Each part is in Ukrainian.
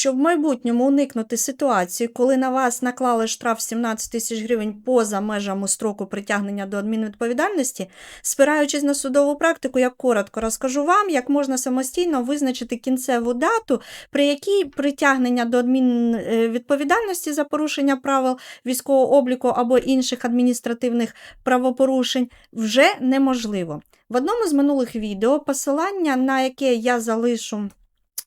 щоб в майбутньому уникнути ситуації, коли на вас наклали штраф 17 тисяч гривень поза межами строку притягнення до адмінвідповідальності, спираючись на судову практику, я коротко розкажу вам, як можна самостійно визначити кінцеву дату, при якій притягнення до адмінвідповідальності за порушення правил військового обліку або інших адміністративних правопорушень вже неможливо. В одному з минулих відео, посилання на яке я залишу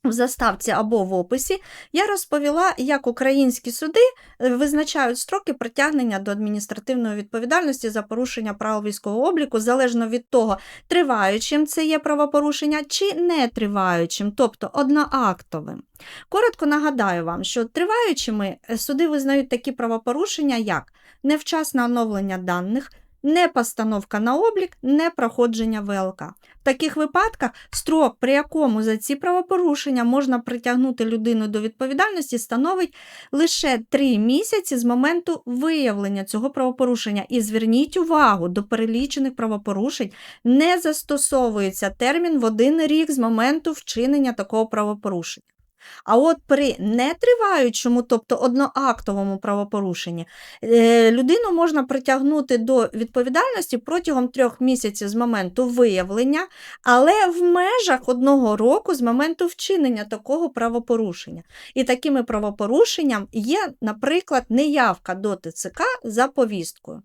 в заставці або в описі, я розповіла, як українські суди е, визначають строки притягнення до адміністративної відповідальності за порушення правил військового обліку, залежно від того, триваючим це є правопорушення чи не триваючим, тобто одноактовим. Коротко нагадаю вам, що триваючими е, суди визнають такі правопорушення, як невчасне оновлення даних, не постановка на облік, не проходження ВЛК. В таких випадках строк, при якому за ці правопорушення можна притягнути людину до відповідальності, становить лише 3 місяці з моменту виявлення цього правопорушення. І зверніть увагу, до перелічених правопорушень не застосовується термін в один рік з моменту вчинення такого правопорушення. А от при нетриваючому, тобто одноактовому правопорушенні, е, людину можна притягнути до відповідальності протягом трьох місяців з моменту виявлення, але в межах одного року з моменту вчинення такого правопорушення. І такими правопорушенням є, наприклад, неявка до ТЦК за повісткою.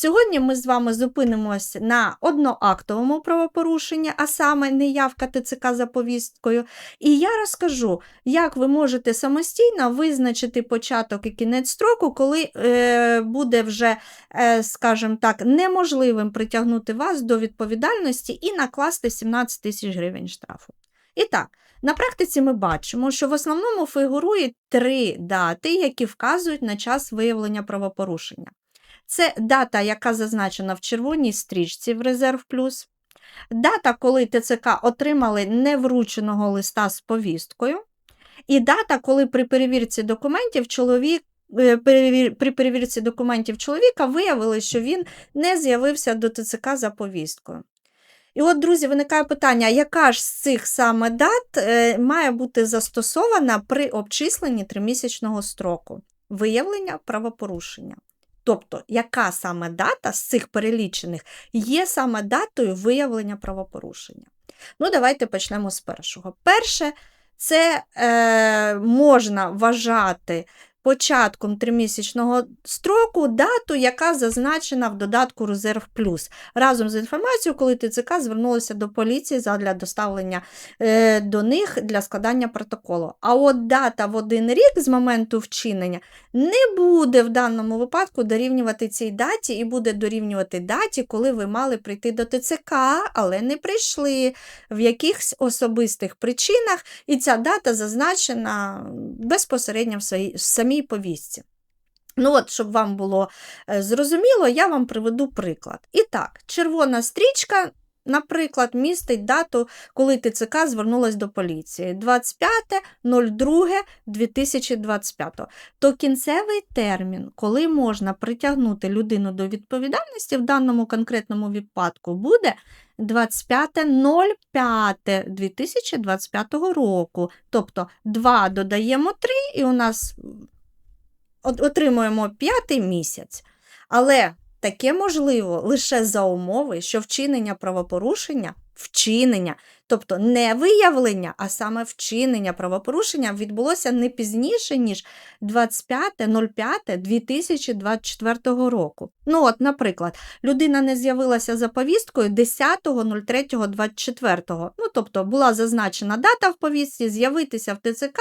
Сьогодні ми з вами зупинимося на одноактовому правопорушенні, а саме неявка ТЦК за повісткою. І я розкажу, як ви можете самостійно визначити початок і кінець строку, коли е, буде вже, е, скажімо так, неможливим притягнути вас до відповідальності і накласти 17 тисяч гривень штрафу. І так, на практиці ми бачимо, що в основному фігурують три дати, які вказують на час виявлення правопорушення. Це дата, яка зазначена в червоній стрічці в резерв плюс. Дата, коли ТЦК отримали неврученого листа з повісткою. І дата, коли при перевірці документів чоловік. Е, при перевірці документів чоловіка виявили, що він не з'явився до ТЦК за повісткою. І от, друзі, виникає питання, яка ж з цих саме дат е, має бути застосована при обчисленні тримісячного строку виявлення правопорушення? Тобто, яка саме дата з цих перелічених є саме датою виявлення правопорушення? Ну, давайте почнемо з першого. Перше, це е, можна вважати початком тримісячного строку дату, яка зазначена в додатку Резерв Плюс. Разом з інформацією, коли ТЦК звернулося до поліції для доставлення е, до них для складання протоколу. А от дата в один рік з моменту вчинення не буде в даному випадку дорівнювати цій даті і буде дорівнювати даті, коли ви мали прийти до ТЦК, але не прийшли в якихось особистих причинах, і ця дата зазначена безпосередньо в самій самій повістці. Ну, от, щоб вам було е, зрозуміло, я вам приведу приклад. І так, червона стрічка, наприклад, містить дату, коли ТЦК звернулась до поліції 25.02.2025. То кінцевий термін, коли можна притягнути людину до відповідальності в даному конкретному випадку, буде 25.05.2025 року. Тобто 2 додаємо 3, і у нас отримуємо п'ятий місяць. Але таке можливо лише за умови, що вчинення правопорушення, вчинення Тобто не виявлення, а саме вчинення правопорушення відбулося не пізніше, ніж 25.05.2024 року. Ну, от, наприклад, людина не з'явилася за повісткою 10.03.24. Ну, тобто була зазначена дата в повістці, з'явитися в ТЦК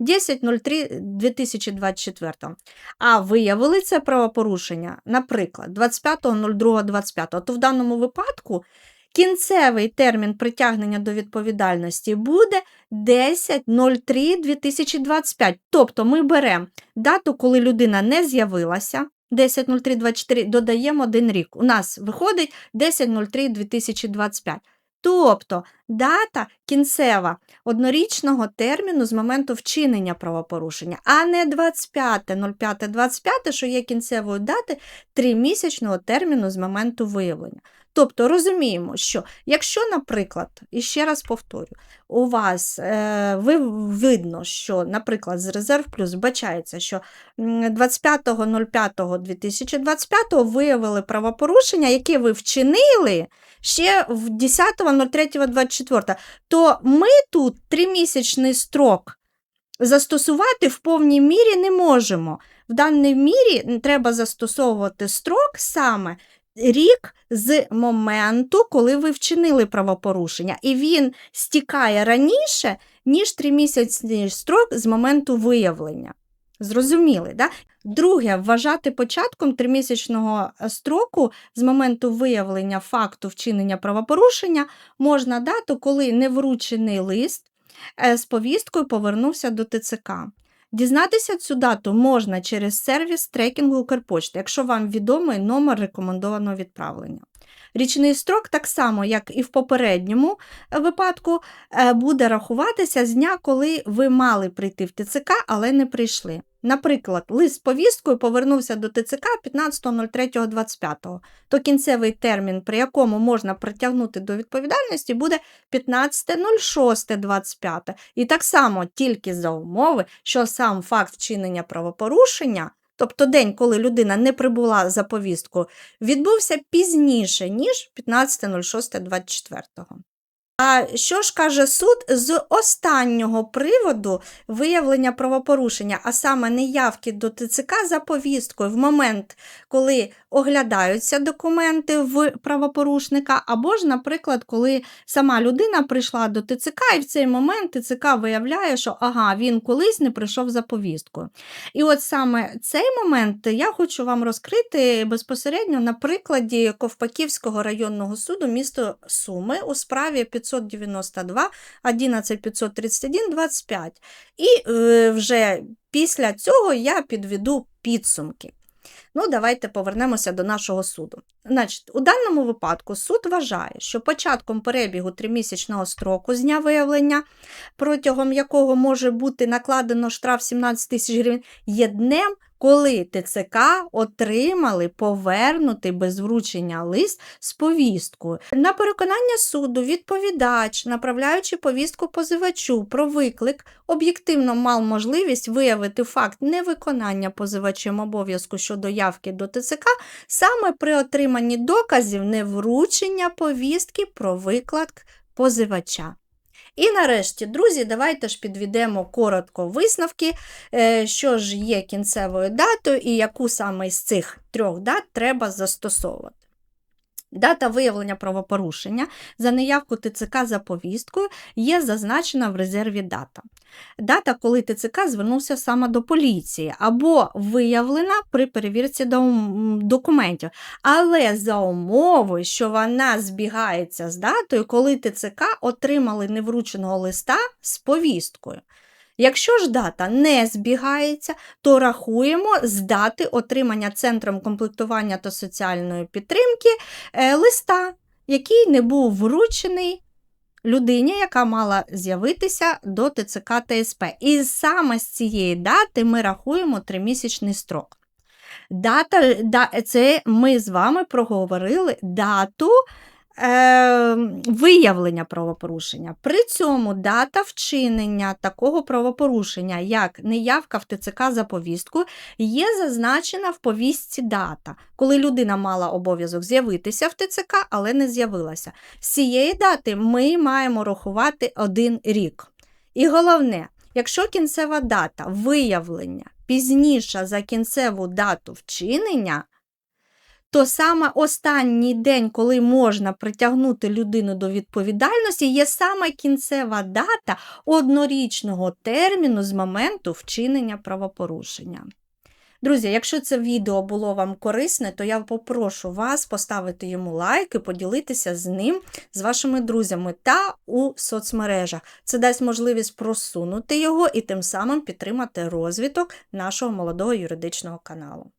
10.03.2024. А виявили це правопорушення, наприклад, 25.02.25. То в даному випадку. Кінцевий термін притягнення до відповідальності буде 10.03.2025. Тобто ми беремо дату, коли людина не з'явилася. 10.03.24 додаємо один рік. У нас виходить 10.03.2025. Тобто дата кінцева однорічного терміну з моменту вчинення правопорушення, а не 25.05.25, що є кінцевою дати тримісячного терміну з моменту виявлення. Тобто розуміємо, що якщо, наприклад, і ще раз повторю, у вас е, ви видно, що, наприклад, з резерв плюс вбачається, що 25.05.2025 виявили правопорушення, яке ви вчинили ще в 10.03.24, то ми тут тримісячний строк застосувати в повній мірі не можемо. В даній мірі треба застосовувати строк саме рік з моменту, коли ви вчинили правопорушення, і він стікає раніше, ніж тримісячний строк з моменту виявлення. Зрозуміли, да? Друге, вважати початком тримісячного строку з моменту виявлення факту вчинення правопорушення можна дату, коли невручений лист е, з повісткою повернувся до ТЦК. Дізнатися цю дату можна через сервіс трекінгу Укрпочти, якщо вам відомий номер рекомендованого відправлення. Річний строк, так само, як і в попередньому е, випадку, е, буде рахуватися з дня, коли ви мали прийти в ТЦК, але не прийшли. Наприклад, лист з повісткою повернувся до ТЦК 15.03.25, то кінцевий термін, при якому можна притягнути до відповідальності, буде 15.06.25. І так само тільки за умови, що сам факт вчинення правопорушення, тобто день, коли людина не прибула за повісткою, відбувся пізніше, ніж 15.06.24. А що ж каже суд з останнього приводу виявлення правопорушення, а саме неявки до ТЦК за повісткою в момент, коли оглядаються документи в правопорушника, або ж, наприклад, коли сама людина прийшла до ТЦК, і в цей момент ТЦК виявляє, що ага, він колись не прийшов за повісткою. І от саме цей момент я хочу вам розкрити безпосередньо на прикладі Ковпаківського районного суду місто Суми у справі 592 11 531 25. І е, вже після цього я підведу підсумки. Ну, давайте повернемося до нашого суду. Значить, У даному випадку суд вважає, що початком перебігу тримісячного строку з дня виявлення, протягом якого може бути накладено штраф 17 тисяч гривень, є днем, коли ТЦК отримали повернутий без вручення лист з повісткою. На переконання суду відповідач, направляючи повістку позивачу про виклик, об'єктивно мав можливість виявити факт невиконання позивачем обов'язку щодо явки до ТЦК саме при отриманні доказів невручення повістки про виклик позивача. І нарешті, друзі, давайте ж підведемо коротко висновки, е, що ж є кінцевою датою і яку саме з цих трьох дат треба застосовувати. Дата виявлення правопорушення за неявку ТЦК за повісткою є зазначена в резерві дата. Дата, коли ТЦК звернувся саме до поліції, або виявлена при перевірці документів. Але за умови, що вона збігається з датою, коли ТЦК отримали неврученого листа з повісткою. Якщо ж дата не збігається, то рахуємо з дати отримання Центром комплектування та соціальної підтримки е, листа, який не був вручений людині, яка мала з'явитися до ТЦК ТСП. І саме з цієї дати ми рахуємо тримісячний строк. Дата, да, Це ми з вами проговорили дату е, виявлення правопорушення. При цьому дата вчинення такого правопорушення, як неявка в ТЦК за повістку, є зазначена в повістці дата, коли людина мала обов'язок з'явитися в ТЦК, але не з'явилася. З цієї дати ми маємо рахувати один рік. І головне, якщо кінцева дата виявлення пізніша за кінцеву дату вчинення, то саме останній день, коли можна притягнути людину до відповідальності, є саме кінцева дата однорічного терміну з моменту вчинення правопорушення. Друзі, якщо це відео було вам корисне, то я попрошу вас поставити йому лайк і поділитися з ним, з вашими друзями та у соцмережах. Це дасть можливість просунути його і тим самим підтримати розвиток нашого молодого юридичного каналу.